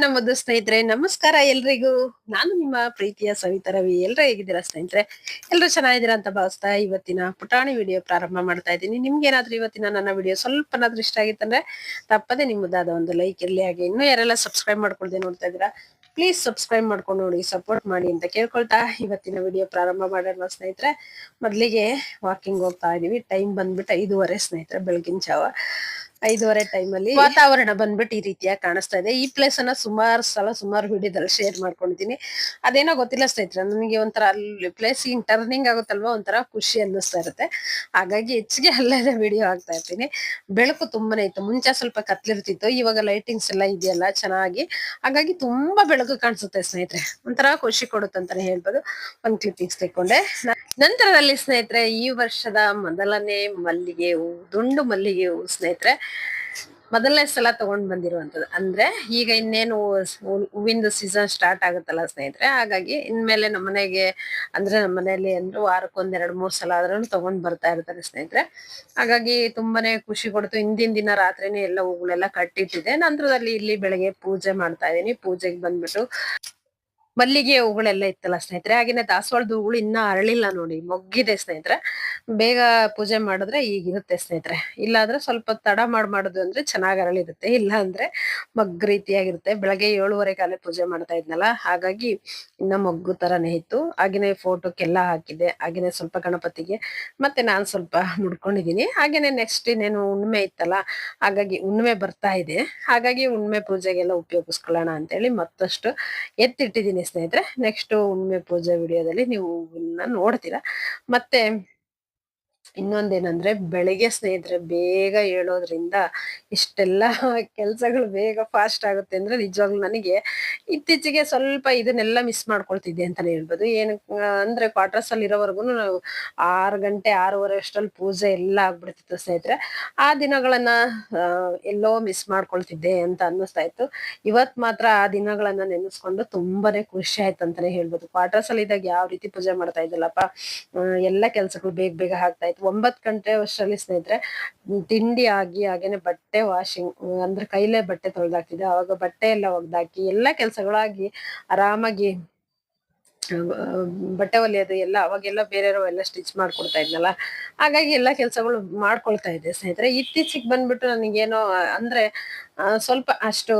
ನನ್ನ ಮುದ್ದು ಸ್ನೇಹಿತರೆ, ನಮಸ್ಕಾರ ಎಲ್ರಿಗೂ. ನಾನು ನಿಮ್ಮ ಪ್ರೀತಿಯ ಸವಿತಾ ರವಿ. ಎಲ್ಲರೂ ಹೇಗಿದ್ದೀರಾ ಸ್ನೇಹಿತರೆ? ಎಲ್ರು ಚೆನ್ನಾಗಿದ್ದೀರಾ ಅಂತ ಭಾವಿಸ್ತಾ ಇವತ್ತಿನ ಪುಟಾಣಿ ವಿಡಿಯೋ ಪ್ರಾರಂಭ ಮಾಡ್ತಾ ಇದ್ದೀನಿ. ನಿಮ್ಗೆ ಏನಾದ್ರೂ ಇವತ್ತಿನ ನನ್ನ ವಿಡಿಯೋ ಸ್ವಲ್ಪನಾದ್ರೂ ಇಷ್ಟ ಆಗಿತ್ತಂದ್ರೆ ತಪ್ಪದೆ ನಿಮ್ಮದಾದ ಒಂದು ಲೈಕ್ ಇರ್ಲಿ. ಹಾಗೆ ಇನ್ನೂ ಯಾರೆಲ್ಲ ಸಬ್ಸ್ಕ್ರೈಬ್ ಮಾಡ್ಕೊಳ್ದೆ ನೋಡ್ತಾ ಇದ್ದೀರಾ ಪ್ಲೀಸ್ ಸಬ್ಸ್ಕ್ರೈಬ್ ಮಾಡ್ಕೊಂಡು ನೋಡಿ ಸಪೋರ್ಟ್ ಮಾಡಿ ಅಂತ ಕೇಳ್ಕೊಳ್ತಾ ಇವತ್ತಿನ ವಿಡಿಯೋ ಪ್ರಾರಂಭ ಮಾಡೋಣ ಸ್ನೇಹಿತರೆ. ಮೊದಲಿಗೆ ವಾಕಿಂಗ್ ಹೋಗ್ತಾ ಇದೀವಿ. ಟೈಮ್ ಬಂದ್ಬಿಟ್ಟು ಐದೂವರೆ ಸ್ನೇಹಿತರೆ, ಬೆಳಗಿನ ಜಾವ. ಐದೂವರೆ ಟೈಮ್ ಅಲ್ಲಿ ವಾತಾವರಣ ಬಂದ್ಬಿಟ್ಟು ಈ ರೀತಿಯಾಗಿ ಕಾಣಿಸ್ತಾ ಇದೆ. ಈ ಪ್ಲೇಸ್ ಅನ್ನ ಸುಮಾರು ಸಲ ಸುಮಾರು ವಿಡಿಯೋದಲ್ಲಿ ಶೇರ್ ಮಾಡ್ಕೊಂಡಿದ್ದೀನಿ. ಅದೇನೋ ಗೊತ್ತಿಲ್ಲ ಸ್ನೇಹಿತರೆ ನನಗೆ ಒಂಥರ ಅಲ್ಲಿ ಪ್ಲೇಸ್ ಟರ್ನಿಂಗ್ ಆಗುತ್ತಲ್ವಾ ಒಂಥರ ಖುಷಿ ಅನ್ನಿಸ್ತಾ ಇರುತ್ತೆ. ಹಾಗಾಗಿ ಹೆಚ್ಚಿಗೆ ಅಲ್ಲೇ ವಿಡಿಯೋ ಆಗ್ತಾ ಇರ್ತೀನಿ. ಬೆಳಕು ತುಂಬಾನೇ ಇತ್ತು. ಮುಂಚೆ ಸ್ವಲ್ಪ ಕತ್ಲಿರ್ತಿತ್ತು. ಇವಾಗ ಲೈಟಿಂಗ್ಸ್ ಎಲ್ಲ ಇದೆಯಲ್ಲ ಚೆನ್ನಾಗಿ. ಹಾಗಾಗಿ ತುಂಬಾ ಬೆಳಕು ಕಾಣಿಸುತ್ತೆ ಸ್ನೇಹಿತರೆ. ಒಂಥರ ಖುಷಿ ಕೊಡುತ್ತೆ ಅಂತಾನೆ ಹೇಳ್ಬೋದು. ಒಂದ್ ಕ್ಲಿಪ್ಪಿಂಗ್ಸ್ ತೆಕ್ಕೊಂಡೆ. ನಂತರದಲ್ಲಿ ಸ್ನೇಹಿತರೆ, ಈ ವರ್ಷದ ಮೊದಲನೇ ಮಲ್ಲಿಗೆ ಹೂವು ದುಂಡು ಮಲ್ಲಿಗೆ ಹೂವು ಸ್ನೇಹಿತರೆ. ಮೊದಲನೇ ಸಲ ತಗೊಂಡ್ ಬಂದಿರುವಂತದ್ದು ಅಂದ್ರೆ ಈಗ ಇನ್ನೇನು ಹೂವಿಂದು ಸೀಸನ್ ಸ್ಟಾರ್ಟ್ ಆಗುತ್ತಲ್ಲ ಸ್ನೇಹಿತರೆ, ಹಾಗಾಗಿ ಇನ್ಮೇಲೆ ನಮ್ಮ ಮನೆಗೆ, ಅಂದ್ರೆ ನಮ್ಮ ಮನೆಯಲ್ಲಿ ಅಂದ್ರೆ ವಾರಕ್ಕೊಂದ್ ಎರಡ್ ಮೂರ್ ಸಲ ಆದ್ರೂ ತಗೊಂಡ್ ಬರ್ತಾ ಇರ್ತಾರೆ ಸ್ನೇಹಿತರೆ. ಹಾಗಾಗಿ ತುಂಬಾನೇ ಖುಷಿ ಕೊಡ್ತು. ಹಿಂದಿನ ದಿನ ರಾತ್ರಿನೇ ಎಲ್ಲ ಹೂಗಳೆಲ್ಲ ಕಟ್ಟಿಟ್ಟಿದೆ ನಂತರದಲ್ಲಿ ಇಲ್ಲಿ ಬೆಳಗ್ಗೆ ಪೂಜೆ ಮಾಡ್ತಾ ಇದೀನಿ ಪೂಜೆಗೆ ಬಂದ್ಬಿಟ್ಟು ಮಲ್ಲಿಗೆ ಹೂಗಳೆಲ್ಲ ಇತ್ತಲ್ಲ ಸ್ನೇಹಿತರೆ, ಹಾಗೇನೆ ದಾಸವಾಳದ ಹೂಗಳು ಇನ್ನ ಅರಳಿಲ್ಲ ನೋಡಿ, ಮೊಗ್ಗಿದೆ ಸ್ನೇಹಿತರೆ. ಬೇಗ ಪೂಜೆ ಮಾಡಿದ್ರೆ ಈಗಿರುತ್ತೆ ಸ್ನೇಹಿತರೆ. ಇಲ್ಲಾಂದ್ರೆ ಸ್ವಲ್ಪ ತಡ ಮಾಡ್ ಮಾಡುದು ಅಂದ್ರೆ ಚೆನ್ನಾಗ್ ಅರಳಿರುತ್ತೆ ಇಲ್ಲ ಅಂದ್ರೆ ಮಗ್ ರೀತಿಯಾಗಿರುತ್ತೆ. ಬೆಳಗ್ಗೆ ಏಳುವರೆ ಕಾಲ ಪೂಜೆ ಮಾಡ್ತಾ ಇದ್ನಲ್ಲ, ಹಾಗಾಗಿ ಇನ್ನ ಮೊಗ್ಗು ತರನೇ ಇತ್ತು. ಹಾಗೇನೆ ಫೋಟೋಕ್ಕೆಲ್ಲ ಹಾಕಿದೆ ಹಾಗೇನೆ ಸ್ವಲ್ಪ ಗಣಪತಿಗೆ. ಮತ್ತೆ ನಾನ್ ಸ್ವಲ್ಪ ಮುಡ್ಕೊಂಡಿದೀನಿ. ಹಾಗೇನೆ ನೆಕ್ಸ್ಟ್ ಇನ್ನೇನು ಉಣ್ಮೆ ಇತ್ತಲ್ಲ, ಹಾಗಾಗಿ ಉಣ್ಮೆ ಬರ್ತಾ ಇದೆ. ಹಾಗಾಗಿ ಉಣ್ಮೆ ಪೂಜೆಗೆಲ್ಲ ಉಪಯೋಗಿಸ್ಕೊಳ್ಳೋಣ ಅಂತೇಳಿ ಮತ್ತಷ್ಟು ಎತ್ತಿಟ್ಟಿದ್ದೀನಿ ಸ್ನೇಹಿತರೆ ನೆಕ್ಸ್ಟ್ ಹುಣ್ಣಿಮೆ ಪೂಜೆ ವಿಡಿಯೋದಲ್ಲಿ ನೀವು ನೋಡ್ತೀರಾ. ಮತ್ತೆ ಇನ್ನೊಂದೇನಂದ್ರೆ ಬೆಳಿಗ್ಗೆ ಸ್ನೇಹಿತರೆ ಬೇಗ ಏಳೋದ್ರಿಂದ ಇಷ್ಟೆಲ್ಲ ಕೆಲ್ಸಗಳು ಬೇಗ ಫಾಸ್ಟ್ ಆಗುತ್ತೆ ಅಂದ್ರೆ ನಿಜವಾಗ್ಲೂ ನನಗೆ ಇತ್ತೀಚೆಗೆ ಸ್ವಲ್ಪ ಇದನ್ನೆಲ್ಲ ಮಿಸ್ ಮಾಡ್ಕೊಳ್ತಿದ್ದೆ ಅಂತಾನೆ ಹೇಳ್ಬೋದು. ಏನು ಅಂದ್ರೆ ಕ್ವಾರ್ಟರ್ಸ್ ಅಲ್ಲಿ ಇರೋವರೆಗೂ ನಾವು ಆರು ಗಂಟೆ, ಆರೂವರೆ ಅಷ್ಟರಲ್ಲಿ ಪೂಜೆ ಎಲ್ಲ ಆಗ್ಬಿಡ್ತಿತ್ತು ಸ್ನೇಹಿತರೆ. ಆ ದಿನಗಳನ್ನ ಎಲ್ಲೋ ಮಿಸ್ ಮಾಡ್ಕೊಳ್ತಿದ್ದೆ ಅಂತ ಅನ್ನಿಸ್ತಾ ಇತ್ತು. ಇವತ್ ಮಾತ್ರ ಆ ದಿನಗಳನ್ನ ನೆನೆಸ್ಕೊಂಡು ತುಂಬಾನೇ ಖುಷಿ ಆಯ್ತು ಅಂತಾನೆ ಹೇಳ್ಬೋದು. ಕ್ವಾರ್ಟರ್ಸ್ ಅಲ್ಲಿ ಇದ್ದಾಗ ಯಾವ ರೀತಿ ಪೂಜೆ ಮಾಡ್ತಾ ಇದ್ದಲ್ಲಪ್ಪ ಎಲ್ಲ ಕೆಲ್ಸಗಳು ಬೇಗ ಬೇಗ ಆಗ್ತಾ ಇತ್ತು. ಒಂಬತ್ ಗಂಟೆ ಅಷ್ಟರಲ್ಲಿ ಸ್ನೇಹಿತರೆ, ತಿಂಡಿ ಆಗಿ ಹಾಗೇನೆ ಬಟ್ಟೆ ವಾಷಿಂಗ್ ಅಂದ್ರೆ ಕೈಲೇ ಬಟ್ಟೆ ತೊಳೆದಾಕ್ತಿದ್ದೆ ಅವಾಗ ಬಟ್ಟೆ ಎಲ್ಲ ಒಗ್ದಾಕಿ, ಎಲ್ಲ ಕೆಲ್ಸಗಳಾಗಿ ಆರಾಮಾಗಿ ಬಟ್ಟೆ ಹೊಲಿಯೋದು ಎಲ್ಲ ಅವಾಗೆಲ್ಲ ಬೇರೆಯವರು ಎಲ್ಲ ಸ್ಟಿಚ್ ಮಾಡ್ಕೊಡ್ತಾ ಇದ್ನಲ್ಲ. ಹಾಗಾಗಿ ಎಲ್ಲ ಕೆಲಸಗಳು ಮಾಡ್ಕೊಳ್ತಾ ಇದ್ದೆ ಸ್ನೇಹಿತರೆ. ಇತ್ತೀಚೆಗೆ ಬಂದ್ಬಿಟ್ಟು ನನಗೇನೋ, ಅಂದ್ರೆ ಸ್ವಲ್ಪ ಅಷ್ಟು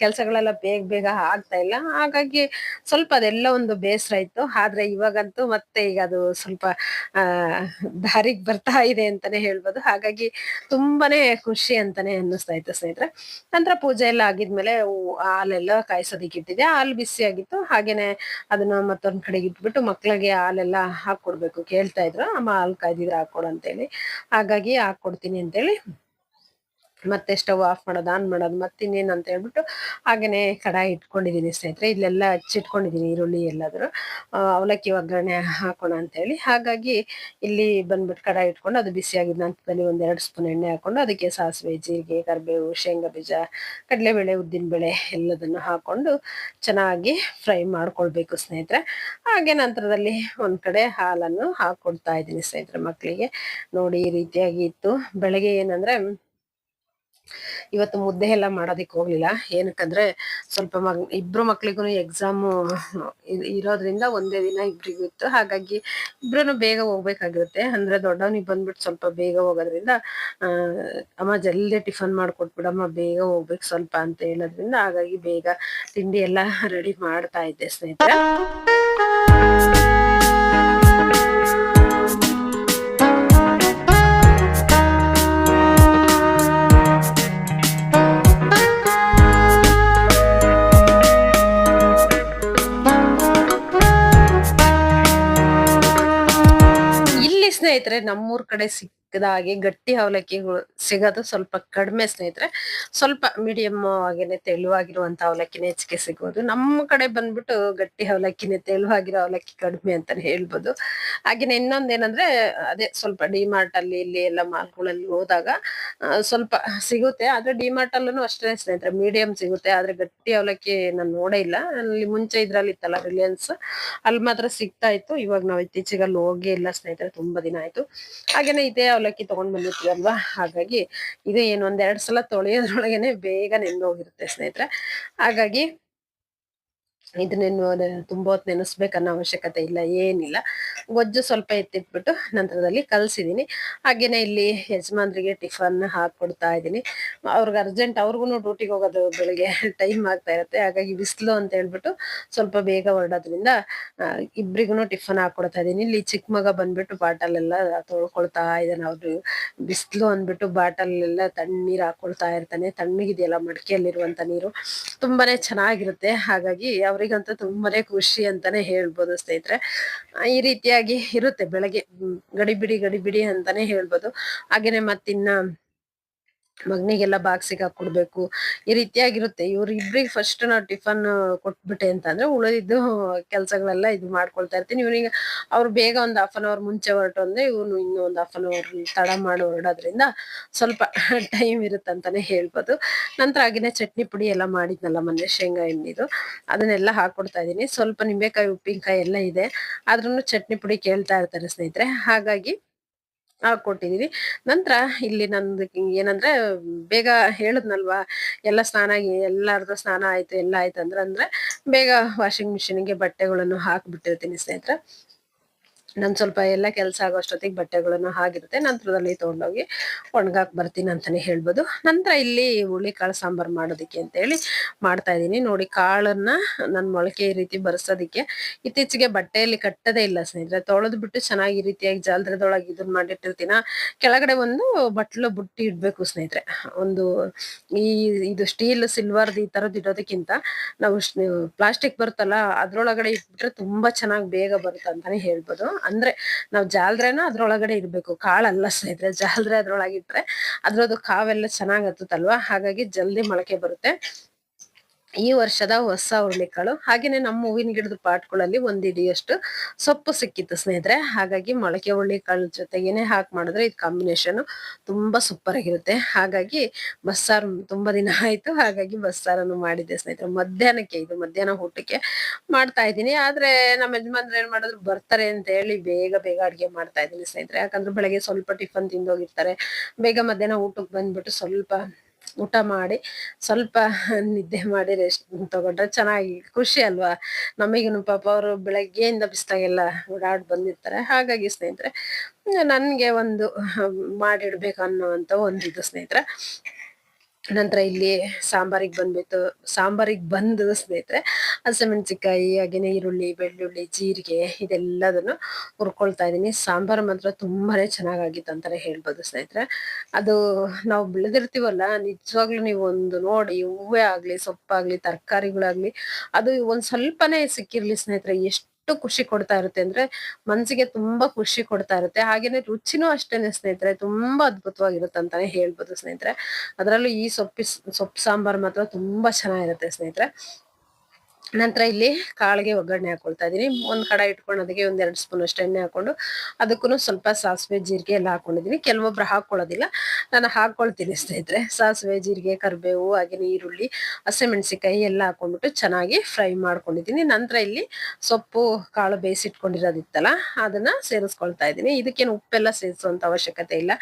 ಕೆಲಸಗಳೆಲ್ಲ ಬೇಗ ಬೇಗ ಆಗ್ತಾ ಇಲ್ಲ. ಹಾಗಾಗಿ ಸ್ವಲ್ಪ ಅದೆಲ್ಲ ಒಂದು ಬೇಸರ ಇತ್ತು. ಆದ್ರೆ ಇವಾಗಂತೂ ಮತ್ತೆ ಈಗ ಅದು ಸ್ವಲ್ಪ ದಾರಿಗೆ ಬರ್ತಾ ಇದೆ ಅಂತಾನೆ ಹೇಳ್ಬೋದು. ಹಾಗಾಗಿ ತುಂಬಾನೇ ಖುಷಿ ಅಂತಾನೆ ಅನ್ನಿಸ್ತಾ ಇತ್ತು ಸ್ನೇಹಿತರೆ. ನಂತರ ಪೂಜೆ ಎಲ್ಲ ಆಗಿದ್ಮೇಲೆ ಹಾಲೆಲ್ಲ ಕಾಯಿಸೋದಿಕ್ಕೆ ಇಟ್ಟಿದೆ ಹಾಲು ಬಿಸಿ ಆಗಿತ್ತು. ಹಾಗೇನೆ ಅದನ್ನ ಮತ್ತೊಂದ್ ಕಡೆಗೆ ಇಟ್ಬಿಟ್ಟು ಮಕ್ಳಿಗೆ ಹಾಲೆಲ್ಲ ಹಾಕೊಡ್ಬೇಕು ಕೇಳ್ತಾ ಇದ್ರು. ಅಮ್ಮ, ಹಾಲು ಕಾಯ್ದಿದ್ರೆ ಹಾಕೊಡು ಅಂತೇಳಿ. ಹಾಗಾಗಿ ಹಾಕೊಡ್ತೀನಿ ಅಂತೇಳಿ ಮತ್ತೆ ಸ್ಟವ್ ಆಫ್ ಮಾಡೋದು, ಆನ್ ಮಾಡೋದು, ಮತ್ತೆ ಇನ್ನೇನು ಅಂತ ಹೇಳ್ಬಿಟ್ಟು ಹಾಗೇನೆ ಕಡಾಯಿ ಇಟ್ಕೊಂಡಿದ್ದೀನಿ ಸ್ನೇಹಿತರೆ. ಇಲ್ಲೆಲ್ಲ ಹಚ್ಚಿಟ್ಕೊಂಡಿದ್ದೀನಿ ಈರುಳ್ಳಿ ಎಲ್ಲಾದರೂ. ಅವಲಕ್ಕಿ ಒಗ್ಗರಣೆ ಹಾಕೋಣ ಅಂತೇಳಿ ಹಾಗಾಗಿ ಇಲ್ಲಿ ಬಂದ್ಬಿಟ್ಟು ಕಡಾಯಿ ಇಟ್ಕೊಂಡು ಅದು ಬಿಸಿಯಾಗಿದ್ದ ಹಂತದಲ್ಲಿ ಒಂದೆರಡು ಸ್ಪೂನ್ ಎಣ್ಣೆ ಹಾಕ್ಕೊಂಡು ಅದಕ್ಕೆ ಸಾಸಿವೆ, ಜೀರಿಗೆ, ಕರಿಬೇವು, ಶೇಂಗಾ ಬೀಜ, ಕಡಲೆಬೇಳೆ, ಉದ್ದಿನಬೇಳೆ ಎಲ್ಲದನ್ನು ಹಾಕ್ಕೊಂಡು ಚೆನ್ನಾಗಿ ಫ್ರೈ ಮಾಡ್ಕೊಳ್ಬೇಕು ಸ್ನೇಹಿತರೆ. ಹಾಗೆ ನಂತರದಲ್ಲಿ ಒಂದು ಕಡೆ ಹಾಲನ್ನು ಹಾಕ್ಕೊಡ್ತಾ ಇದ್ದೀನಿ ಸ್ನೇಹಿತರೆ ಮಕ್ಕಳಿಗೆ. ನೋಡಿ ಈ ರೀತಿಯಾಗಿ ಇತ್ತು. ಬೆಳಗ್ಗೆ ಏನಂದ್ರೆ ಇವತ್ತು ಮುದ್ದೆ ಎಲ್ಲ ಮಾಡೋದಕ್ಕೆ ಹೋಗ್ಲಿಲ್ಲ. ಏನಕ್ಕಂದ್ರೆ ಸ್ವಲ್ಪ ಮಗ್, ಇಬ್ರು ಮಕ್ಳಿಗೂ ಎಕ್ಸಾಮು ಇರೋದ್ರಿಂದ ಒಂದೇ ದಿನ ಇಬ್ರಿಗೂ ಇತ್ತು. ಹಾಗಾಗಿ ಇಬ್ರು ಬೇಗ ಹೋಗ್ಬೇಕಾಗಿರುತ್ತೆ. ಅಂದ್ರೆ ದೊಡ್ಡವನಿಗೆ ಬಂದ್ಬಿಟ್ಟು ಸ್ವಲ್ಪ ಬೇಗ ಹೋಗೋದ್ರಿಂದ ಅಮ್ಮ ಜಲ್ದಿ ಟಿಫನ್ ಮಾಡ್ಕೊಟ್ಬಿಡಮ್ಮ, ಬೇಗ ಹೋಗ್ಬೇಕು ಸ್ವಲ್ಪ ಅಂತ ಹೇಳೋದ್ರಿಂದ ಹಾಗಾಗಿ ಬೇಗ ತಿಂಡಿ ಎಲ್ಲ ರೆಡಿ ಮಾಡ್ತಾ ಇದ್ದೆ ಸ್ನೇಹಿತರೆ. ಸ್ನೇಹಿತರೆ ನಮ್ಮೂರ್ ಕಡೆ ಸಿಕ್ಕದ ಹಾಗೆ ಗಟ್ಟಿ ಅವಲಕ್ಕಿಗಳು ಸಿಗೋದು ಸ್ವಲ್ಪ ಕಡಿಮೆ ಸ್ನೇಹಿತರೆ. ಸ್ವಲ್ಪ ಮೀಡಿಯಮ್ ಆಗೇನೆ ತೆಳುವಾಗಿರುವಂತ ಅವಲಕ್ಕಿನೇ ಹೆಚ್ಚಿಗೆ ಸಿಗೋದು ನಮ್ಮ ಕಡೆ ಬಂದ್ಬಿಟ್ಟು ಗಟ್ಟಿ ಅವಲಕ್ಕಿನೇ ತೆಳುವಾಗಿರೋ ಅವಲಕ್ಕಿ ಕಡಿಮೆ ಅಂತಾನೆ ಹೇಳ್ಬೋದು. ಹಾಗೇನೆ ಇನ್ನೊಂದೇನಂದ್ರೆ ಅದೇ ಸ್ವಲ್ಪ ಡಿಮಾರ್ಟ್ ಅಲ್ಲಿ ಇಲ್ಲಿ ಎಲ್ಲ ಮಾಲ್ಗಳಲ್ಲಿ ಹೋದಾಗ ಸ್ವಲ್ಪ ಸಿಗುತ್ತೆ. ಆದ್ರೆ ಡಿಮಾರ್ಟ್ ಅಲ್ಲೂ ಅಷ್ಟೇ ಸ್ನೇಹಿತರೆ ಮೀಡಿಯಂ ಸಿಗುತ್ತೆ. ಆದ್ರೆ ಗಟ್ಟಿ ಅವಲಕ್ಕಿ ನಾನು ನೋಡೇ ಇಲ್ಲ. ಅಲ್ಲಿ ಮುಂಚೆ ಇದ್ರಲ್ಲಿ ಇತ್ತಲ್ಲ ರಿಲಯನ್ಸ್. ಅಲ್ಲಿ ಮಾತ್ರ ಸಿಗ್ತಾ ಇತ್ತು. ಇವಾಗ ನಾವು ಇತ್ತೀಚೆಗೆ ಅಲ್ಲಿ ಹೋಗೇ ಇಲ್ಲ ಸ್ನೇಹಿತರೆ, ತುಂಬಾ ದಿನ ಆಯ್ತು. ಹಾಗೇನೆ ಇದೇ ಅವಲಕ್ಕಿ ತಗೊಂಡ್ ಬಂದಿರ್ತೀವಲ್ವಾ ಹಾಗಾಗಿ ಇದು ಏನು ಒಂದ್ ಎರಡ್ ಸಲ ತೊಳೆಯೋದ್ರೊಳಗೇನೆ ಬೇಗ ನೆಂದೋಗಿರುತ್ತೆ ಸ್ನೇಹಿತರೆ. ಹಾಗಾಗಿ ಇದನ್ನೇನು ತುಂಬಾ ಹೊತ್ತು ನೆನೆಸ್ಬೇಕನ್ನೋ ಅವಶ್ಯಕತೆ ಇಲ್ಲ, ಏನಿಲ್ಲ. ಗೊಜ್ಜು ಸ್ವಲ್ಪ ಎತ್ತಿಟ್ಬಿಟ್ಟು ನಂತರದಲ್ಲಿ ಕಲಸಿದ್ದೀನಿ ಹಾಗೇನೆ ಇಲ್ಲಿ ಯಜಮಾನ್ರಿಗೆ ಟಿಫನ್ ಹಾಕೊಡ್ತಾ ಇದ್ದೀನಿ. ಅವ್ರಿಗೆ ಅರ್ಜೆಂಟ್ ಅವ್ರಿಗೂ ಡ್ಯೂಟಿಗೆ ಹೋಗೋದು ಬೆಳಿಗ್ಗೆ ಟೈಮ್ ಆಗ್ತಾ ಇರುತ್ತೆ. ಹಾಗಾಗಿ ಬಿಸಿಲು ಅಂತ ಹೇಳ್ಬಿಟ್ಟು ಸ್ವಲ್ಪ ಬೇಗ ಹೊರಡೋದ್ರಿಂದ ಇಬ್ಬರಿಗೂ ಟಿಫನ್ ಹಾಕೊಡ್ತಾ ಇದ್ದೀನಿ. ಇಲ್ಲಿ ಚಿಕ್ಕ ಮಗ ಬಂದ್ಬಿಟ್ಟು ಬಾಟಲ್ ಎಲ್ಲ ತೊಳ್ಕೊಳ್ತಾ ಇದ್ದಾನೆ ಅವರು ಬಿಸಿಲು ಅಂದ್ಬಿಟ್ಟು ಬಾಟಲ್ ತಣ್ಣೀರು ಹಾಕೊಳ್ತಾ ಇರ್ತಾನೆ. ತಣ್ಣಗಿದೆಯಲ್ಲ, ಮಡಿಕೆಯಲ್ಲಿರುವಂಥ ನೀರು. ತುಂಬಾನೇ ಚೆನ್ನಾಗಿರುತ್ತೆ. ಹಾಗಾಗಿ ಅವ್ರಿಗಂತೂ ತುಂಬಾನೇ ಖುಷಿ ಅಂತಾನೆ ಹೇಳ್ಬೋದು ಸ್ನೇಹಿತರೆ. ಈ ರೀತಿಯಾಗಿ ಇರುತ್ತೆ, ಬೆಳಗ್ಗೆ ಗಡಿಬಿಡಿ ಗಡಿಬಿಡಿ ಅಂತಾನೆ ಹೇಳ್ಬೋದು. ಹಾಗೇನೆ ಮತ್ತಿನ್ನ ಮಗನಿಗೆಲ್ಲ ಬಾಕ್ಸಿಗೆ ಹಾಕೊಡ್ಬೇಕು. ಈ ರೀತಿಯಾಗಿರುತ್ತೆ. ಇವ್ರ ಇಬ್ರಿಗೆ ಫಸ್ಟ್ ನಾವು ಟಿಫನ್ ಕೊಟ್ಬಿಟ್ಟೆ ಅಂತಂದ್ರೆ ಉಳಿದಿದ್ದು ಕೆಲಸಗಳೆಲ್ಲ ಇದು ಮಾಡ್ಕೊಳ್ತಾ ಇರ್ತೀನಿ. ಇವ್ನಿಗೆ ಅವ್ರು ಬೇಗ ಒಂದು ಹಾಫ್ ಅನ್ ಅವರ್ ಮುಂಚೆ ಹೊರಟು ಅಂದ್ರೆ ಇವನು ಇನ್ನೂ ಒಂದು ಹಾಫ್ ಅನ್ ಅವರ್ ತಡ ಮಾಡಿ ಹೊರಡೋದ್ರಿಂದ ಸ್ವಲ್ಪ ಟೈಮ್ ಇರುತ್ತಂತಾನೆ ಹೇಳ್ಬೋದು. ನಂತರ ಆಗಿನ ಚಟ್ನಿ ಪುಡಿ ಎಲ್ಲ ಮಾಡಿದ್ನಲ್ಲ ಮೊನ್ನೆ ಶೇಂಗಾ ಎಣ್ಣೆದು ಅದನ್ನೆಲ್ಲ ಹಾಕೊಡ್ತಾ ಇದ್ದೀನಿ. ಸ್ವಲ್ಪ ನಿಂಬೆಕಾಯಿ, ಉಪ್ಪಿನಕಾಯಿ ಎಲ್ಲ ಇದೆ. ಆದ್ರೂ ಚಟ್ನಿ ಪುಡಿ ಕೇಳ್ತಾ ಇರ್ತಾರೆ ಸ್ನೇಹಿತರೆ. ಹಾಗಾಗಿ ಹಾಕೊಟ್ಟಿದೀನಿ ನಂತರ ಇಲ್ಲಿ ನಂದು ಏನಂದ್ರೆ ಬೇಗ ಹೇಳದ್ನಲ್ವಾ, ಎಲ್ಲ ಸ್ನಾನ ಎಲ್ಲಾರ್ದು ಸ್ನಾನ ಆಯ್ತು, ಎಲ್ಲ ಆಯ್ತು ಅಂದ್ರೆ ಅಂದ್ರೆ ಬೇಗ ವಾಷಿಂಗ್ ಮಿಷಿನ್ಗೆ ಬಟ್ಟೆಗಳನ್ನು ಹಾಕ್ಬಿಟ್ಟಿರ್ತೀನಿ ಸ್ನೇಹಿತರೆ. ನನ್ ಸ್ವಲ್ಪ ಎಲ್ಲ ಕೆಲಸ ಆಗೋ ಅಷ್ಟೊತ್ತಿಗೆ ಬಟ್ಟೆಗಳನ್ನು ಹಾಗಿರುತ್ತೆ, ನಂತರದಲ್ಲಿ ತೊಗೊಂಡೋಗಿ ಒಣಗಾಕ್ ಬರ್ತೀನಿ ಅಂತಾನೆ ಹೇಳ್ಬೋದು. ನಂತರ ಇಲ್ಲಿ ಹುಳಿ ಕಾಳು ಸಾಂಬಾರ್ ಮಾಡೋದಕ್ಕೆ ಅಂತ ಹೇಳಿ ಮಾಡ್ತಾ ಇದ್ದೀನಿ. ನೋಡಿ ಕಾಳನ್ನ ನನ್ನ ಮೊಳಕೆ ಈ ರೀತಿ ಬರ್ಸೋದಕ್ಕೆ. ಇತ್ತೀಚೆಗೆ ಬಟ್ಟೆಯಲ್ಲಿ ಕಟ್ಟದೇ ಇಲ್ಲ ಸ್ನೇಹಿತರೆ, ತೊಳೆದು ಬಿಟ್ಟು ಚೆನ್ನಾಗಿ ಈ ರೀತಿಯಾಗಿ ಜಾಲದ್ರದೊಳಗೆ ಇದನ್ನ ಮಾಡಿಟ್ಟಿರ್ತೀನ? ಕೆಳಗಡೆ ಒಂದು ಬಟ್ಲು ಬುಟ್ಟಿ ಇಡ್ಬೇಕು ಸ್ನೇಹಿತರೆ. ಒಂದು ಈ, ಇದು ಸ್ಟೀಲ್ ಸಿಲ್ವರ್ ಈ ತರದ್ ಇಡೋದಕ್ಕಿಂತ ನಾವು ಪ್ಲಾಸ್ಟಿಕ್ ಬರುತ್ತಲ್ಲ, ಅದ್ರೊಳಗಡೆ ಇಟ್ಬಿಟ್ರೆ ತುಂಬಾ ಚೆನ್ನಾಗಿ ಬೇಗ ಬರುತ್ತೆ ಅಂತಾನೆ ಹೇಳ್ಬೋದು. ಅಂದ್ರೆ ನಾವು ಜಾಲ್ದ್ರೆನ ಅದ್ರೊಳಗಡೆ ಇಡ್ಬೇಕು, ಕಾಳಲ್ಲ ಸ್ನೇಹಿತರೆ, ಜಾಲ್ರೆ ಅದ್ರೊಳಗಿಟ್ರೆ ಅದ್ರದ್ದು ಕಾವೆಲ್ಲ ಚೆನ್ನಾಗ್ ಹತ್ತುತ್ತಲ್ವಾ? ಹಾಗಾಗಿ ಜಲ್ದಿ ಮೊಳಕೆ ಬರುತ್ತೆ. ಈ ವರ್ಷದ ಹೊಸ ಹುರುಳಿಕಾಳು. ಹಾಗೇನೆ ನಮ್ಮ ಹೂವಿನ ಗಿಡದ ಪಾಟ್ಗಳಲ್ಲಿ ಒಂದ್ ಇಡಿಯಷ್ಟು ಸೊಪ್ಪು ಸಿಕ್ಕಿತ್ತು ಸ್ನೇಹಿತರೆ. ಹಾಗಾಗಿ ಮೊಳಕೆ ಹುರುಳಿಕಾಳು ಜೊತೆಗೇನೆ ಹಾಕಿ ಮಾಡಿದ್ರೆ ಇದು ಕಾಂಬಿನೇಷನ್ ತುಂಬಾ ಸೂಪರ್ ಆಗಿರುತ್ತೆ. ಹಾಗಾಗಿ ಬಸ್ಸಾರು ತುಂಬಾ ದಿನ ಆಯ್ತು. ಹಾಗಾಗಿ ಬಸ್ಸಾರನ್ನು ಮಾಡಿದ್ದೆ ಸ್ನೇಹಿತರೆ. ಮಧ್ಯಾಹ್ನಕ್ಕೆ ಇದು ಮಧ್ಯಾಹ್ನ ಊಟಕ್ಕೆ ಮಾಡ್ತಾ ಇದ್ದೀನಿ. ಆದ್ರೆ ನಮ್ಮ ಯಜಮಾನ್ರು ಏನ್ ಮಾಡಿದ್ರು, ಬರ್ತಾರೆ ಅಂತ ಹೇಳಿ ಬೇಗ ಬೇಗ ಅಡ್ಗೆ ಮಾಡ್ತಾ ಇದ್ದೀನಿ ಸ್ನೇಹಿತರೆ. ಯಾಕಂದ್ರೆ ಬೆಳಗ್ಗೆ ಸ್ವಲ್ಪ ಟಿಫನ್ ತಿಂದೋಗಿರ್ತಾರೆ. ಬೇಗ ಮಧ್ಯಾಹ್ನ ಊಟಕ್ಕೆ ಬಂದ್ಬಿಟ್ಟು ಸ್ವಲ್ಪ ಊಟ ಮಾಡಿ ಸ್ವಲ್ಪ ನಿದ್ದೆ ಮಾಡಿ ರೆಸ್ಟ್ ತಗೊಂಡ್ರೆ ಚೆನ್ನಾಗಿ ಖುಷಿ ಅಲ್ವಾ? ನಮಗಿನೂ ಪಾಪ ಅವರು ಬೆಳಗ್ಗೆಯಿಂದ ಬಿಸ್ಲಾಗೆಲ್ಲ ಓಡಾಡ್ ಬಂದಿರ್ತಾರೆ. ಹಾಗಾಗಿ ಸ್ನೇಹಿತರೆ, ನನ್ಗೆ ಒಂದು ಮಾಡಿಡ್ಬೇಕು ಒಂದು ಒಂದಿದು ಸ್ನೇಹಿತರೆ. ನಂತರ ಇಲ್ಲಿ ಸಾಂಬಾರಿಗೆ ಬಂದ್ಬಿಟ್ಟು, ಸಾಂಬಾರಿಗೆ ಬಂದು ಸ್ನೇಹಿತರೆ ಹಸಿಮೆಣಸಿನ್ಕಾಯಿ ಹಾಗೆಯೇ ಈರುಳ್ಳಿ, ಬೆಳ್ಳುಳ್ಳಿ, ಜೀರಿಗೆ ಇದೆಲ್ಲದನ್ನು ಹುರ್ಕೊಳ್ತಾ ಇದೀನಿ ಸಾಂಬಾರ್ ಮಾತ್ರ ತುಂಬಾನೇ ಚೆನ್ನಾಗಾಗಿತ್ತು ಅಂತಾನೆ ಹೇಳ್ಬೋದು ಸ್ನೇಹಿತರೆ. ಅದು ನಾವು ಬೆಳೆದಿರ್ತೀವಲ್ಲ, ನಿಜವಾಗ್ಲೂ ನೀವು ಒಂದು ನೋಡಿ, ಹೂವೇ ಆಗ್ಲಿ, ಸೊಪ್ಪಾಗ್ಲಿ, ತರಕಾರಿಗಳಾಗ್ಲಿ, ಅದು ಒಂದ್ ಸ್ವಲ್ಪನೇ ಸಿಕ್ಕಿರ್ಲಿ ಸ್ನೇಹಿತರೆ, ಎಷ್ಟು ಖುಷಿ ಕೊಡ್ತಾ ಇರುತ್ತೆ ಅಂದ್ರೆ ಮನ್ಸಿಗೆ ತುಂಬಾ ಖುಷಿ ಕೊಡ್ತಾ ಇರುತ್ತೆ. ಹಾಗೇನೆ ರುಚಿನೂ ಅಷ್ಟೇನೆ ಸ್ನೇಹಿತರೆ, ತುಂಬಾ ಅದ್ಭುತವಾಗಿರುತ್ತೆ ಅಂತಾನೆ ಹೇಳ್ಬೋದು ಸ್ನೇಹಿತರೆ. ಅದರಲ್ಲೂ ಈ ಸೊಪ್ಪಿ, ಸೊಪ್ಪು ಸಾಂಬಾರ್ ಮಾತ್ರ ತುಂಬಾ ಚೆನ್ನಾಗಿರುತ್ತೆ ಸ್ನೇಹಿತರೆ. ನಂತರ ಇಲ್ಲಿ ಕಾಳಿಗೆ ಒಗ್ಗರಣೆ ಹಾಕೊಳ್ತಾ ಇದ್ದೀನಿ ಒಂದು ಕಡ ಇಟ್ಕೊಂಡು ಅದಕ್ಕೆ ಒಂದೆರಡು ಸ್ಪೂನ್ ಅಷ್ಟು ಎಣ್ಣೆ ಹಾಕೊಂಡು ಅದಕ್ಕೂ ಸ್ವಲ್ಪ ಸಾಸಿವೆ, ಜೀರಿಗೆ ಎಲ್ಲ ಹಾಕೊಂಡಿದ್ದೀನಿ ಕೆಲವೊಬ್ರು ಹಾಕೊಳ್ಳೋದಿಲ್ಲ ನಾನು ಹಾಕೊಳ್ತೀನಿ ಸ್ನೇಹಿತರೆ ಸಾಸಿವೆ, ಜೀರಿಗೆ, ಕರಿಬೇವು, ಹಾಗೆ ಈರುಳ್ಳಿ ಹಸಿಮೆಣಸಿಕಾಯಿ ಎಲ್ಲ ಹಾಕೊಂಡ್ಬಿಟ್ಟು ಚೆನ್ನಾಗಿ ಫ್ರೈ ಮಾಡ್ಕೊಂಡಿದ್ದೀನಿ ನಂತರ ಇಲ್ಲಿ ಸೊಪ್ಪು, ಕಾಳು ಬೇಯಿಸಿಟ್ಕೊಂಡಿರೋದಿತ್ತಲ್ಲ ಅದನ್ನ ಸೇರಿಸ್ಕೊಳ್ತಾ ಇದ್ದೀನಿ ಇದಕ್ಕೇನು ಉಪ್ಪೆಲ್ಲ ಸೇರಿಸುವಂತ ಅವಶ್ಯಕತೆ ಇಲ್ಲ.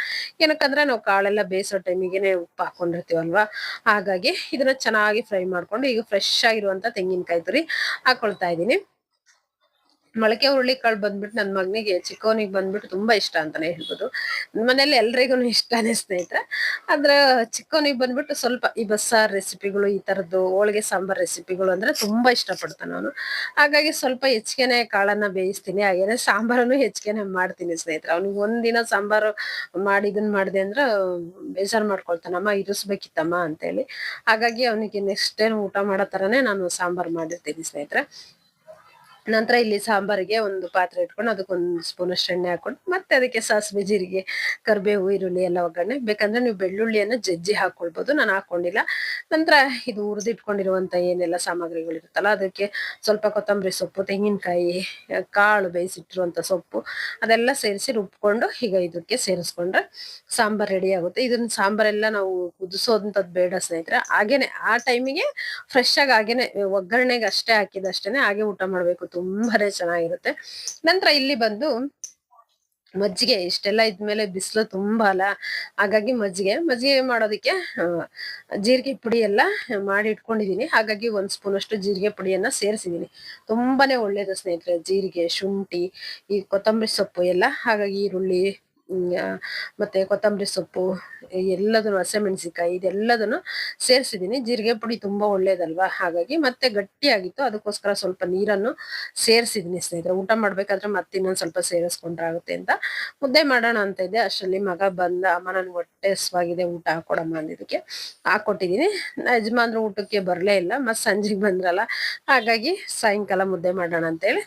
ಏನಕ್ಕಂದ್ರೆ ನಾವು ಕಾಳೆಲ್ಲ ಬೇಯಿಸೋ ಟೈಮಿಗೆ ಉಪ್ಪು ಹಾಕೊಂಡಿರ್ತೀವಲ್ವಾ? ಹಾಗಾಗಿ ಇದನ್ನ ಚೆನ್ನಾಗಿ ಫ್ರೈ ಮಾಡ್ಕೊಂಡು ಈಗ ಫ್ರೆಶ್ ಆಗಿರುವಂತ ತೆಂಗಿನಕಾಯಿ ತುರಿ ಹಾಕೊಳ್ತಾ ಇದ್ದೀನಿ. ಮೊಳಕೆ ಹುರುಳಿಕಾಳು ಬಂದ್ಬಿಟ್ಟು ನನ್ನ ಮಗನಿಗೆ, ಚಿಕ್ಕವನಿಗೆ ಬಂದ್ಬಿಟ್ಟು ತುಂಬಾ ಇಷ್ಟ ಅಂತಾನೆ ಹೇಳ್ಬೋದು. ಮನೇಲಿ ಎಲ್ರಿಗೂ ಇಷ್ಟನೇ ಸ್ನೇಹಿತರೆ. ಆದ್ರೆ ಚಿಕ್ಕವನಿಗೆ ಬಂದ್ಬಿಟ್ಟು ಸ್ವಲ್ಪ ಈ ಬಸ್ಸಾರ್ ರೆಸಿಪಿಗಳು ಈ ತರದ್ದು ಹೋಳಿಗೆ ಸಾಂಬಾರ್ ರೆಸಿಪಿಗಳು ಅಂದ್ರೆ ತುಂಬಾ ಇಷ್ಟಪಡ್ತಾನೆ ಅವನು ಹಾಗಾಗಿ ಸ್ವಲ್ಪ ಹೆಚ್ಚಿಗೆನೆ ಕಾಳನ್ನ ಬೇಯಿಸ್ತೀನಿ. ಹಾಗೇನೆ ಸಾಂಬಾರನ್ನು ಹೆಚ್ಚಿಗೆನೆ ಮಾಡ್ತೀನಿ ಸ್ನೇಹಿತರೆ. ಅವ್ನಿಗೆ ಒಂದಿನ ಸಾಂಬಾರು ಮಾಡಿ, ಇದನ್ ಮಾಡಿದೆ ಅಂದ್ರೆ ಬೇಜಾರು ಮಾಡ್ಕೊಳ್ತಾನಮ್ಮ ಇರಿಸ್ಬೇಕಿತ್ತಮ್ಮ ಅಂತೇಳಿ. ಹಾಗಾಗಿ ಅವನಿಗೆ ನೆಕ್ಸ್ಟ್ ಟೈಮ್ ಊಟ ಮಾಡೋ ತರನೇ ನಾನು ಸಾಂಬಾರ್ ಮಾಡಿರ್ತೀನಿ ಸ್ನೇಹಿತರೆ. ನಂತರ ಇಲ್ಲಿ ಸಾಂಬಾರಿಗೆ ಒಂದು ಪಾತ್ರೆ ಇಟ್ಕೊಂಡು ಅದಕ್ಕೆ ಒಂದು ಸ್ಪೂನ್ ಅಷ್ಟು ಎಣ್ಣೆ ಹಾಕೊಂಡು ಮತ್ತೆ ಅದಕ್ಕೆ ಸಾಸಿವೆ, ಜೀರಿಗೆ, ಕರಿಬೇವು, ಈರುಳ್ಳಿ ಎಲ್ಲ ಒಗ್ಗರಣೆ. ಬೇಕಂದ್ರೆ ನೀವು ಬೆಳ್ಳುಳ್ಳಿಯನ್ನು ಜಜ್ಜಿ ಹಾಕೊಳ್ಬೋದು ನಾನು ಹಾಕೊಂಡಿಲ್ಲ ನಂತರ ಇದು ಹುರಿದಿಟ್ಕೊಂಡಿರುವಂತ ಏನೆಲ್ಲ ಸಾಮಗ್ರಿಗಳು ಇರುತ್ತಲ್ಲ, ಅದಕ್ಕೆ ಸ್ವಲ್ಪ ಕೊತ್ತಂಬರಿ ಸೊಪ್ಪು, ತೆಂಗಿನಕಾಯಿ, ಕಾಳು ಬೇಯಿಸಿಟ್ಟಿರುವಂತ ಸೊಪ್ಪು, ಅದೆಲ್ಲ ಸೇರಿಸಿ ರುಬ್ಕೊಂಡು ಈಗ ಇದಕ್ಕೆ ಸೇರಿಸ್ಕೊಂಡ್ರೆ ಸಾಂಬಾರ್ ರೆಡಿ ಆಗುತ್ತೆ. ಇದನ್ನ ಸಾಂಬಾರೆಲ್ಲ ನಾವು ಕುದಿಸೋದಂಥದ್ದು ಬೇಡ ಸ್ನೇಹಿತರೆ. ಹಾಗೇನೆ ಆ ಟೈಮಿಗೆ ಫ್ರೆಶ್ ಆಗಿ ಹಾಗೇನೆ ಒಗ್ಗರಣೆಗೆ ಅಷ್ಟೇ ಹಾಕಿದಷ್ಟೇನೆ ಹಾಗೆ ಊಟ ಮಾಡ್ಬೇಕು. ತುಂಬಾನೇ ಚೆನ್ನಾಗಿರುತ್ತೆ. ನಂತರ ಇಲ್ಲಿ ಬಂದು ಮಜ್ಜಿಗೆ, ಇಷ್ಟೆಲ್ಲ ಇದ್ಮೇಲೆ ಬಿಸಿಲು ತುಂಬಾ ಅಲ್ಲ. ಹಾಗಾಗಿ ಮಜ್ಜಿಗೆ ಮಜ್ಜಿಗೆ ಮಾಡೋದಕ್ಕೆ ಜೀರಿಗೆ ಪುಡಿ ಎಲ್ಲ ಮಾಡಿ ಇಟ್ಕೊಂಡಿದೀನಿ. ಹಾಗಾಗಿ ಒಂದ್ ಸ್ಪೂನ್ ಅಷ್ಟು ಜೀರಿಗೆ ಪುಡಿಯನ್ನ ಸೇರಿಸಿದೀನಿ. ತುಂಬಾನೇ ಒಳ್ಳೇದು ಸ್ನೇಹಿತರೆ, ಜೀರಿಗೆ, ಶುಂಠಿ, ಈ ಕೊತ್ತಂಬರಿ ಸೊಪ್ಪು ಎಲ್ಲ. ಹಾಗಾಗಿ ಈರುಳ್ಳಿ ಮತ್ತೆ ಕೊತ್ತಂಬರಿ ಸೊಪ್ಪು ಎಲ್ಲದನ್ನು ಹಸಿಮೆಣಸಿಕಾಯಿ ಇದೆಲ್ಲದನ್ನು ಸೇರಿಸಿದ್ದೀನಿ. ಜೀರಿಗೆ ಪುಡಿ ತುಂಬಾ ಒಳ್ಳೇದಲ್ವಾ? ಹಾಗಾಗಿ ಮತ್ತೆ ಗಟ್ಟಿಯಾಗಿತ್ತು. ಅದಕ್ಕೋಸ್ಕರ ಸ್ವಲ್ಪ ನೀರನ್ನು ಸೇರಿಸಿದ್ದೀನಿ ಸ್ನೇಹಿತರೆ. ಊಟ ಮಾಡಬೇಕಾದ್ರೆ ಮತ್ತೆ ಇನ್ನೊಂದು ಸ್ವಲ್ಪ ಸೇರಿಸ್ಕೊಂಡ್ರಾಗುತ್ತೆ ಅಂತ ಮುದ್ದೆ ಮಾಡೋಣ ಅಂತ ಇದ್ದೆ. ಅಷ್ಟರಲ್ಲಿ ಮಗ ಬಂದ, ಅಮ್ಮ ನನ್ಗೆ ಹೊಟ್ಟೆ ಹಸ್ವಾಗಿದೆ, ಊಟ ಹಾಕೊಡಮ್ಮ ಅಂದಿದ್ದಕ್ಕೆ ಹಾಕ್ಕೊಟ್ಟಿದ್ದೀನಿ ಯಜಮಾನ್ರು ಊಟಕ್ಕೆ ಬರಲೇ ಇಲ್ಲ. ಮತ್ತೆ ಸಂಜೆಗೆ ಬಂದ್ರಲ್ಲ? ಹಾಗಾಗಿ ಸಾಯಂಕಾಲ ಮುದ್ದೆ ಮಾಡೋಣ ಅಂತೇಳಿ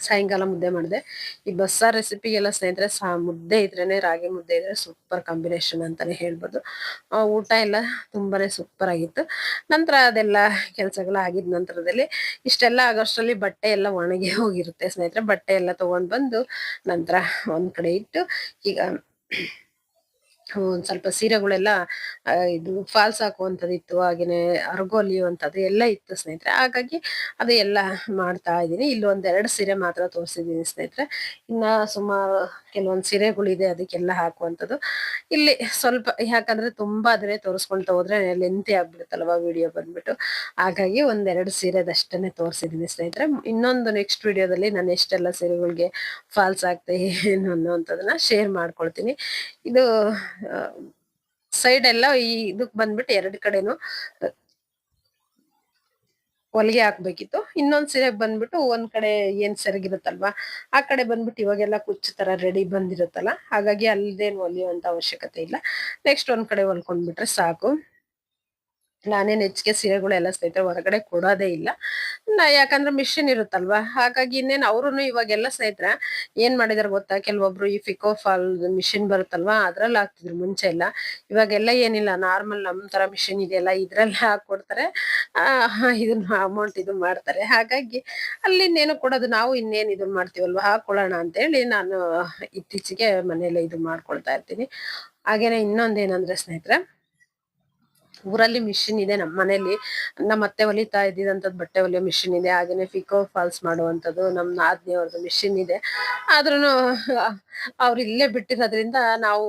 ಸಾಯಂಕಾಲ ಮುದ್ದೆ ಮಾಡಿದೆ. ಈ ಬಸ್ಸಾರ್ ರೆಸಿಪಿಗೆಲ್ಲ ಸ್ನೇಹಿತರೆ, ಸಾ, ಮುದ್ದೆ ಇದ್ರೇ ರಾಗಿ ಮುದ್ದೆ ಇದ್ರೆ ಸೂಪರ್ ಕಾಂಬಿನೇಷನ್ ಅಂತಾನೆ ಹೇಳ್ಬೋದು. ಊಟ ಎಲ್ಲ ತುಂಬಾನೇ ಸೂಪರ್ ಆಗಿತ್ತು. ನಂತರ ಅದೆಲ್ಲ ಕೆಲಸಗಳು ಆಗಿದ ನಂತರದಲ್ಲಿ ಇಷ್ಟೆಲ್ಲ ಆಗೋಷ್ಟರಲ್ಲಿ ಬಟ್ಟೆ ಎಲ್ಲ ಒಣಗಿ ಹೋಗಿರುತ್ತೆ ಸ್ನೇಹಿತರೆ. ಬಟ್ಟೆ ಎಲ್ಲ ತಗೊಂಡ್ ಬಂದು ನಂತರ ಒಂದ್ ಕಡೆ ಇಟ್ಟು ಈಗ ಒಂದ್ ಸ್ವಲ್ಪ ಸೀರೆಗಳೆಲ್ಲ ಇದು ಫಾಲ್ಸ್ ಇತ್ತು ಹಾಗೇನೆ ಅರ್ಗೋಲಿ ಅಂತದ್ದು ಎಲ್ಲ ಇತ್ತು ಸ್ನೇಹಿತರೆ. ಹಾಗಾಗಿ ಅದು ಎಲ್ಲ ಮಾಡ್ತಾ ಇದ್ದೀನಿ. ಇಲ್ಲಿ ಒಂದೆರಡು ಸೀರೆ ಮಾತ್ರ ತೋರಿಸಿದ್ದೀನಿ ಸ್ನೇಹಿತರೆ. ಇನ್ನ ಸುಮಾರು ಕೆಲವೊಂದು ಸೀರೆಗಳಿದೆ ಅದಕ್ಕೆಲ್ಲ ಹಾಕುವಂಥದ್ದು. ಇಲ್ಲಿ ಸ್ವಲ್ಪ ಯಾಕಂದ್ರೆ ತುಂಬಾ ಅದ್ರೆ ತೋರಿಸ್ಕೊಳ್ತಾ ಹೋದ್ರೆ ಲೆಂತಿ ಆಗ್ಬಿಡುತ್ತಲ್ವ ವಿಡಿಯೋ ಬಂದ್ಬಿಟ್ಟು. ಹಾಗಾಗಿ ಒಂದೆರಡು ಸೀರೆದಷ್ಟನ್ನೇ ತೋರಿಸಿದ್ದೀನಿ ಸ್ನೇಹಿತರೆ. ಇನ್ನೊಂದು ನೆಕ್ಸ್ಟ್ ವಿಡಿಯೋದಲ್ಲಿ ನಾನು ಎಷ್ಟೆಲ್ಲ ಸೀರೆಗಳಿಗೆ ಫಾಲ್ಸ್ ಆಗ್ತಾ ಏನು ಅನ್ನೋವಂಥದ್ದನ್ನ ಶೇರ್ ಮಾಡ್ಕೊಳ್ತೀನಿ. ಇದು ಸೈಡ್ ಎಲ್ಲ ಈ ಇದಕ್ಕೆ ಬಂದ್ಬಿಟ್ಟು ಎರಡು ಕಡೆನು ಹೊಲಿಗೆ ಹಾಕ್ಬೇಕಿತ್ತು. ಇನ್ನೊಂದ್ ಸೀರೆಗ್ ಬಂದ್ಬಿಟ್ಟು ಒಂದ್ ಕಡೆ ಏನ್ ಸೆರಗಿರುತ್ತಲ್ವಾ, ಆ ಕಡೆ ಬಂದ್ಬಿಟ್ಟು ಇವಾಗೆಲ್ಲ ಕುಚ್ಚು ತರ ರೆಡಿ ಬಂದಿರುತ್ತಲ್ಲ, ಹಾಗಾಗಿ ಅಲ್ಲದೇನು ಹೊಲಿಯುವಂತ ಅವಶ್ಯಕತೆ ಇಲ್ಲ. ನೆಕ್ಸ್ಟ್ ಒಂದ್ ಕಡೆ ಹೊಲ್ಕೊಂಡ್ಬಿಟ್ರೆ ಸಾಕು. ನಾನೇನ್ ಹೆಚ್ಚಿಗೆ ಸೀರೆಗಳೆಲ್ಲ ಸ್ನೇಹಿತರೆ ಹೊರಗಡೆ ಕೊಡೋದೇ ಇಲ್ಲ. ನಾ ಯಾಕಂದ್ರೆ ಮಿಷಿನ್ ಇರುತ್ತಲ್ವಾ? ಹಾಗಾಗಿ ಇನ್ನೇನು ಅವರು ಇವಾಗೆಲ್ಲ ಸ್ನೇಹಿತರೆ ಏನ್ ಮಾಡಿದಾರೆ ಗೊತ್ತಾ? ಕೆಲವೊಬ್ರು ಈ ಫಿಕೋ ಫಾಲ್ ಮಿಷಿನ್ ಬರುತ್ತಲ್ವಾ? ಅದ್ರಲ್ಲಿ ಹಾಕ್ತಿದ್ರು, ಮುಂಚೆ ಎಲ್ಲ. ಇವಾಗೆಲ್ಲ ಏನಿಲ್ಲ, ನಾರ್ಮಲ್ ನಮ್ ತರ ಮಿಷಿನ್ ಇದೆಯಲ್ಲ, ಇದ್ರಲ್ಲಿ ಹಾಕೊಡ್ತಾರೆ. ಇದನ್ನ ಅಮೌಂಟ್ ಇದು ಮಾಡ್ತಾರೆ. ಹಾಗಾಗಿ ಅಲ್ಲಿ ಇನ್ನೇನು ಕೊಡೋದು? ನಾವು ಇನ್ನೇನು ಇದನ್ನ ಮಾಡ್ತೀವಲ್ವಾ? ಹಾಕೊಳ್ಳೋಣ ಅಂತ ಹೇಳಿ ನಾನು ಇತ್ತೀಚೆಗೆ ಮನೆಯಲ್ಲೇ ಇದು ಮಾಡ್ಕೊಳ್ತಾ ಇರ್ತೀನಿ. ಹಾಗೇನೆ ಇನ್ನೊಂದೇನಂದ್ರೆ ಸ್ನೇಹಿತರೆ ಊರಲ್ಲಿ ಮಿಷಿನ್ ಇದೆ ನಮ್ಮ ಮನೇಲಿ. ನಮ್ಮ ಅತ್ತೆ ಹೊಲಿತಾ ಇದ್ದಿದಂತದ್ ಬಟ್ಟೆ ಹೊಲಿಯೋ ಮಿಷಿನ್ ಇದೆ. ಹಾಗೇನೆ ಫಿಕೋ ಫಾಲ್ಸ್ ಮಾಡುವಂತದ್ದು ನಮ್ ನಾದ್ನಿ ಅವ್ರದ್ದು ಮಿಷಿನ್ ಇದೆ ಆದ್ರೂ ಅವ್ರು ಇಲ್ಲೇ ಬಿಟ್ಟಿರೋದ್ರಿಂದ ನಾವು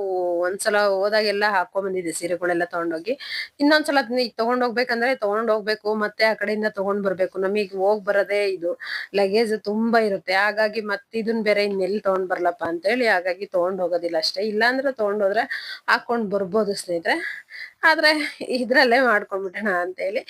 ಒಂದ್ಸಲ ಹೋದಾಗೆಲ್ಲ ಹಾಕೊಂಡ್ ಬಂದಿದ್ದೆ ಸೀರೆಗಳೆಲ್ಲ ತಗೊಂಡೋಗಿ. ಇನ್ನೊಂದ್ಸಲ ಅದನ್ನ ಈಗ ತಗೊಂಡ್ ಹೋಗ್ಬೇಕಂದ್ರೆ ತಗೊಂಡ್ ಹೋಗ್ಬೇಕು ಮತ್ತೆ ಆ ಕಡೆಯಿಂದ ತಗೊಂಡ್ ಬರ್ಬೇಕು. ನಮಗೆ ಹೋಗ್ ಬರೋದೇ ಇದು. ಲಗೇಜ್ ತುಂಬಾ ಇರುತ್ತೆ. ಹಾಗಾಗಿ ಮತ್ತೆ ಇದನ್ ಬೇರೆ ಇನ್ನೆಲ್ಲಿ ತಗೊಂಡ್ ಬರ್ಲಪ್ಪ ಅಂತ ಹೇಳಿ ಹಾಗಾಗಿ ತಗೊಂಡ್ ಹೋಗೋದಿಲ್ಲ ಅಷ್ಟೇ. ಇಲ್ಲಾಂದ್ರೆ ತಗೊಂಡೋದ್ರೆ ಹಾಕೊಂಡ್ ಬರ್ಬೋದು ಸ್ನೇಹಿತರೆ. ಆದ್ರೆ ಇದ್ರಲ್ಲೇ ಮಾಡ್ಕೊಂಡ್ಬಿಟ್ಟಣ ಅಂತ ಹೇಳಿ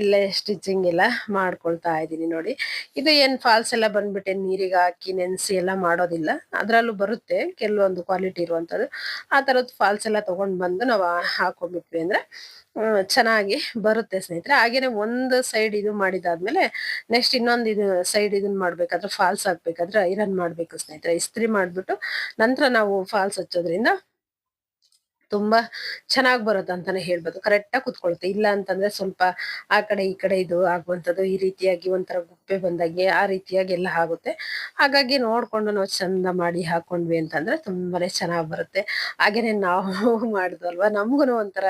ಇಲ್ಲೇ ಸ್ಟಿಚಿಂಗ್ ಎಲ್ಲ ಮಾಡ್ಕೊಳ್ತಾ ಇದ್ದೀನಿ ನೋಡಿ. ಇದು ಏನ್ ಫಾಲ್ಸ್ ಎಲ್ಲ ಬಂದ್ಬಿಟ್ಟೆ ನೀರಿಗೆ ಹಾಕಿ ನೆನ್ಸಿ ಎಲ್ಲ ಮಾಡೋದಿಲ್ಲ. ಅದರಲ್ಲೂ ಬರುತ್ತೆ ಕೆಲವೊಂದು ಕ್ವಾಲಿಟಿ ಇರುವಂತದ್ದು ಆ ಥರದ್ದು ಫಾಲ್ಸ್ ಎಲ್ಲ ತಗೊಂಡ್ ಬಂದು ನಾವು ಹಾಕೊಂಡ್ಬಿಟ್ವಿ ಅಂದರೆ ಚೆನ್ನಾಗಿ ಬರುತ್ತೆ ಸ್ನೇಹಿತರೆ. ಹಾಗೇನೆ ಒಂದು ಸೈಡ್ ಇದು ಮಾಡಿದಾದ್ಮೇಲೆ ನೆಕ್ಸ್ಟ್ ಇನ್ನೊಂದು ಇದು ಸೈಡ್ ಇದನ್ನ ಮಾಡ್ಬೇಕಾದ್ರೆ ಫಾಲ್ಸ್ ಹಾಕ್ಬೇಕಾದ್ರೆ ಐರನ್ ಮಾಡಬೇಕು ಸ್ನೇಹಿತರೆ. ಇಸ್ತ್ರಿ ಮಾಡ್ಬಿಟ್ಟು ನಂತರ ನಾವು ಫಾಲ್ಸ್ ಹಚ್ಚೋದ್ರಿಂದ ತುಂಬಾ ಚೆನ್ನಾಗ್ ಬರುತ್ತೆ ಅಂತಾನೆ ಹೇಳ್ಬೋದು. ಕರೆಕ್ಟ್ ಆಗಿ ಕುತ್ಕೊಳುತ್ತೆ. ಇಲ್ಲ ಅಂತಂದ್ರೆ ಸ್ವಲ್ಪ ಆ ಕಡೆ ಈ ಕಡೆ ಇದು ಆಗುವಂತದ್ದು ಈ ರೀತಿಯಾಗಿ ಒಂಥರ ಗುಪ್ಪೆ ಬಂದಾಗೆ ಆ ರೀತಿಯಾಗಿ ಎಲ್ಲ ಆಗುತ್ತೆ. ಹಾಗಾಗಿ ನೋಡ್ಕೊಂಡು ನಾವು ಚಂದ ಮಾಡಿ ಹಾಕೊಂಡ್ವಿ ಅಂತಂದ್ರೆ ತುಂಬಾನೇ ಚೆನ್ನಾಗ್ ಬರುತ್ತೆ. ಹಾಗೇನೆ ನಾವು ಮಾಡಿದ್ವಲ್ವಾ ನಮ್ಗುನು ಒಂಥರ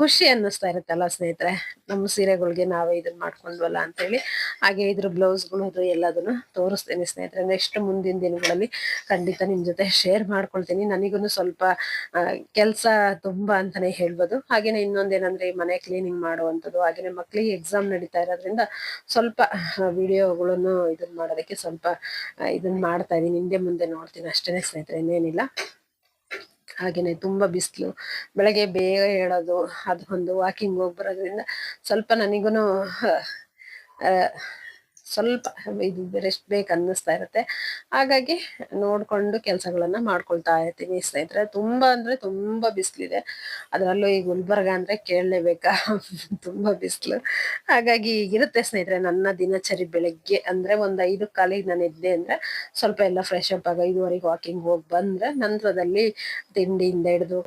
ಖುಷಿ ಅನ್ನಿಸ್ತಾ ಇರುತ್ತಲ್ಲ ಸ್ನೇಹಿತರೆ? ನಮ್ಮ ಸೀರೆಗಳಿಗೆ ನಾವೇ ಇದನ್ನ ಮಾಡ್ಕೊಂಡ್ವಲ್ಲ ಅಂತ ಹೇಳಿ ಹಾಗೆ ಇದ್ರ ಬ್ಲೌಸ್ಗಳು ಅದು ಎಲ್ಲದನ್ನು ತೋರಿಸ್ತೇನೆ ಸ್ನೇಹಿತರೆ. ನೆಕ್ಸ್ಟ್ ಮುಂದಿನ ದಿನಗಳಲ್ಲಿ ಖಂಡಿತ ನಿಮ್ ಜೊತೆ ಶೇರ್ ಮಾಡ್ಕೊಳ್ತೀನಿ. ನನಗೂ ಸ್ವಲ್ಪ ಕೆಲಸ ತುಂಬಾ ಅಂತಾನೆ ಹೇಳ್ಬೋದು. ಹಾಗೇನೆ ಇನ್ನೊಂದೇನಂದ್ರೆ ಈ ಮನೆ ಕ್ಲೀನಿಂಗ್ ಮಾಡುವಂಥದ್ದು ಹಾಗೇನೆ ಮಕ್ಕಳಿಗೆ ಎಕ್ಸಾಮ್ ನಡೀತಾ ಇರೋದ್ರಿಂದ ಸ್ವಲ್ಪ ವಿಡಿಯೋಗಳನ್ನು ಇದನ್ನ ಮಾಡೋದಕ್ಕೆ ಸ್ವಲ್ಪ ಇದನ್ನ ಮಾಡ್ತಾ ಇದೀನಿ ಹಿಂದೆ ಮುಂದೆ ನೋಡ್ತೀನಿ ಅಷ್ಟೇನೆ ಸ್ನೇಹಿತರೆ ಇನ್ನೇನಿಲ್ಲ. ಹಾಗೇನೆ ತುಂಬಾ ಬಿಸಿಲು ಬೆಳಗ್ಗೆ ಬೇಗ ಹೇಳೋದು ಅದು ಒಂದು ವಾಕಿಂಗ್ ಹೋಗಿ ಬರೋದ್ರಿಂದ ಸ್ವಲ್ಪ ನನಗೂನು ಆ, ಸ್ವಲ್ಪ ಇದು ರೆಸ್ಟ್ ಬೇಕು ಅನ್ನಿಸ್ತಾ ಇರುತ್ತೆ. ಹಾಗಾಗಿ ನೋಡಿಕೊಂಡು ಕೆಲಸಗಳನ್ನ ಮಾಡ್ಕೊಳ್ತಾ ಇರ್ತೀನಿ ಸ್ನೇಹಿತರೆ. ತುಂಬ ಅಂದರೆ ತುಂಬ ಬಿಸಿಲಿದೆ. ಅದರಲ್ಲೂ ಈ ಗುಲ್ಬರ್ಗ ಅಂದರೆ ಕೇಳಲೇಬೇಕಾ. ತುಂಬ ಬಿಸಿಲು. ಹಾಗಾಗಿ ಈಗಿರುತ್ತೆ ಸ್ನೇಹಿತರೆ ನನ್ನ ದಿನಚರಿ ಬೆಳಗ್ಗೆ ಅಂದರೆ ಒಂದು ಐದು ಕಾಲಿಗೆ ನಾನು ಇದ್ದೆ ಅಂದರೆ ಸ್ವಲ್ಪ ಎಲ್ಲ ಫ್ರೆಶ್ ಅಪ್ ಆಗ ಐದುವರೆಗೆ ವಾಕಿಂಗ್ ಹೋಗಿ ಬಂದರೆ ನಂತರದಲ್ಲಿ ತಿಂಡಿಯಿಂದ ಹಿಡಿದು